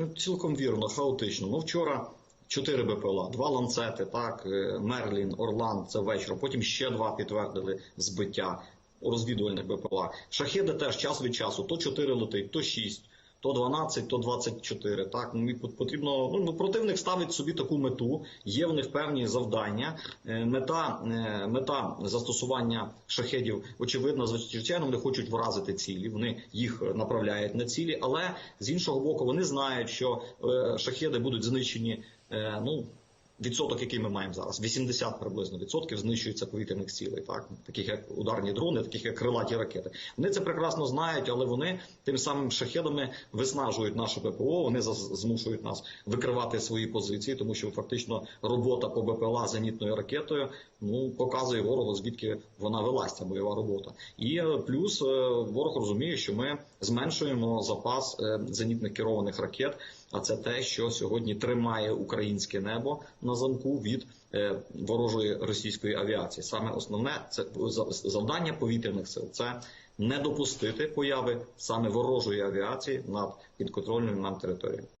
Ну, цілком вірно, хаотично. Ну, вчора чотири БПЛА, два ланцети, так, е, Мерлін, Орлан, це вечором. Потім ще два підтвердили збиття розвідувальних БПЛА. Шахеди теж час від часу, то 4 летить, то 6, то 12, то 24. Так, ну, потрібно, ну, противник ставить собі таку мету, є в них певні завдання. Е, Мета, е, мета застосування шахедів, очевидно, звичайно, вони хочуть вразити цілі, вони їх направляють на цілі, але з іншого боку, вони знають, що е, шахеди будуть знищені. Ну, відсоток, який ми маємо зараз, 80 приблизно відсотків знищується повітряних цілей, так таких як ударні дрони, таких як крилаті ракети. Вони це прекрасно знають, але вони тим самим шахедами виснажують наше ППО. Вони змушують нас викривати свої позиції, тому що фактично робота по БПЛА зенітною ракетою ну показує ворогу, звідки вона велась ця бойова робота. І е, плюс е, ворог розуміє, що ми зменшуємо запас е, зенітних керованих ракет. А це те, що сьогодні тримає українське небо на замку від е, ворожої російської авіації. Саме основне це за- завдання повітряних сил. Це не допустити появи саме ворожої авіації над підконтрольною нам територією.